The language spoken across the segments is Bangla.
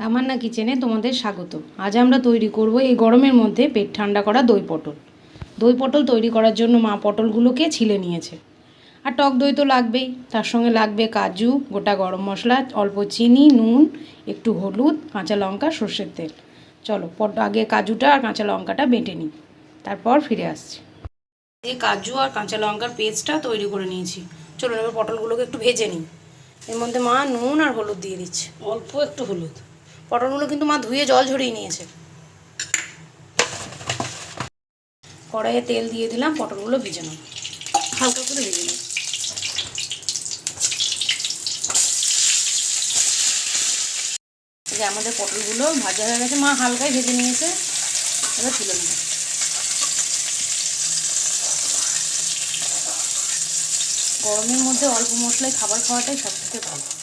তামান্না কিচেনে তোমাদের স্বাগত। আজ আমরা তৈরি করব এই গরমের মধ্যে পেট ঠান্ডা করা দই পটল। দই পটল তৈরি করার জন্য মা পটলগুলোকে ছিলে নিয়েছে। আর টক দই তো লাগবেই, তার সঙ্গে লাগবে কাজু, গোটা গরম মশলা, অল্প চিনি, নুন, একটু হলুদ, কাঁচা লঙ্কা, সর্ষের তেল। চলো, পট আগে কাজুটা আর কাঁচা লঙ্কাটা বেটে নিই। তারপর ফিরে আসছি। এই কাজু আর কাঁচা লঙ্কার পেস্টটা তৈরি করে নিয়েছি। চলো এবার পটলগুলোকে একটু ভেজে নিই। এর মধ্যে মা নুন আর হলুদ দিয়ে দিচ্ছে। অল্প একটু হলুদ। পটলগুলো কিন্তু মা ধুয়ে জল ঝরিয়ে নিয়েছে। কড়াইয়ে তেল দিয়ে দিলাম, পটলগুলো ভেজে নেব। হালকা করে ভেজে নেব। যে আমাদের পটলগুলো ভাজা হয়ে গেছে, মা হালকাই ভেজে নিয়েছে। এবার তুলে নেব। গরমের মধ্যে অল্প মশলায় খাবার খাওয়াটাই সব থেকে ভালো।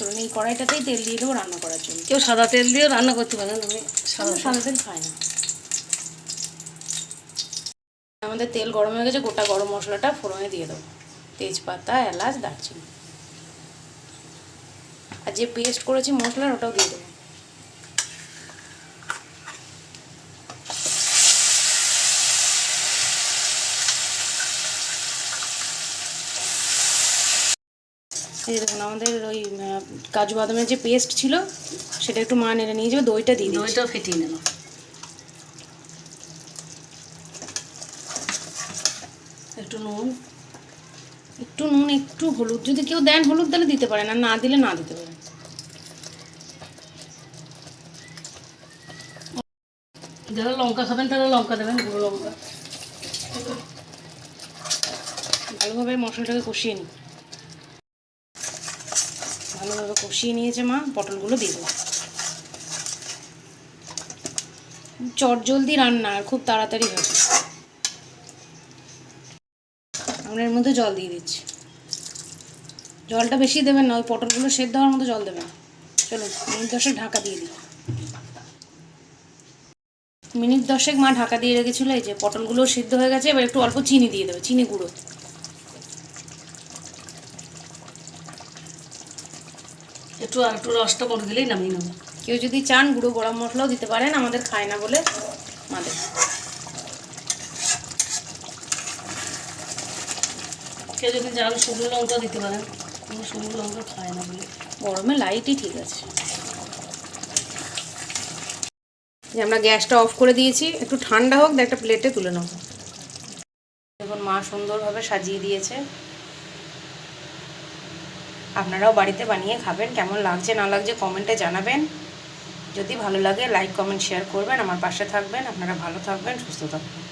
চলুন এই কড়াইটাতেই তেল দিয়ে দেবো রান্না করার জন্য। কেউ সাদা তেল দিয়েও রান্না করতে পারেন আমি সাদা সাদা তেল খায় না। আমাদের তেল গরম হয়ে গেছে গোটা গরম মশলাটা ফোড়নে দিয়ে দেবো। তেজপাতা এলাচ দারচিনি। আর যে পেস্ট করেছি মশলার ওটাও দিয়ে দেবো। এই দেখুন আমাদের ওই কাজু বাদামের যে পেস্ট ছিল সেটা একটু মা নেড়ে নিয়ে যাবে দইটা দিয়ে দইটাও ফেটিয়ে নিল একটু নুন। একটু নুন একটু হলুদ। যদি কেউ দেন হলুদ তাহলে দিতে পারেন আর না দিলে না দিতে পারেন। যারা লঙ্কা খাবেন তারা লঙ্কা দেবেন গুঁড়ো লঙ্কা। ভালোভাবে মশলাটাকে কষিয়ে নিই ভালোভাবে কষিয়ে নিয়েছে মা, পটলগুলো দেবো। চট জলদি রান্না, আর খুব তাড়াতাড়ি হবে আমরা এর মধ্যে জল দিয়ে দিচ্ছি। জলটা বেশি দেবেন না, ওই পটলগুলো সেদ্ধ হওয়ার মতো জল দেবেন চলো মিনিট দশেক ঢাকা দিয়ে দিই। মিনিট দশেক মা ঢাকা দিয়ে রেখেছিল, এই যে পটলগুলো সিদ্ধ হয়ে গেছে, এবার একটু অল্প চিনি দিয়ে দেবে, চিনি গুঁড়ো। একটু আর একটু রসটা মরে দিলেই নামিয়ে নেব। কেউ যদি চান গুঁড়ো গরম মশলাও দিতে পারেন আমাদের খায় না বলে আমাদের কেউ যদি চান শুকনো লঙ্কা দিতে পারেন শুকনো লঙ্কা খায় না বলে। গরমে লাইটই ঠিক আছে। যে আমরা গ্যাসটা অফ করে দিয়েছি একটু ঠান্ডা হোক একটা প্লেটে তুলে নেব। এখন মা সুন্দরভাবে সাজিয়ে দিয়েছে। আপনারাও বাড়িতে বানিয়ে খাবেন, কেমন লাগছে না লাগছে কমেন্টে জানাবেন। যদি ভালো লাগে লাইক কমেন্ট শেয়ার করবেন, আমার পাশে থাকবেন। আপনারা ভালো থাকবেন, সুস্থ থাকবেন।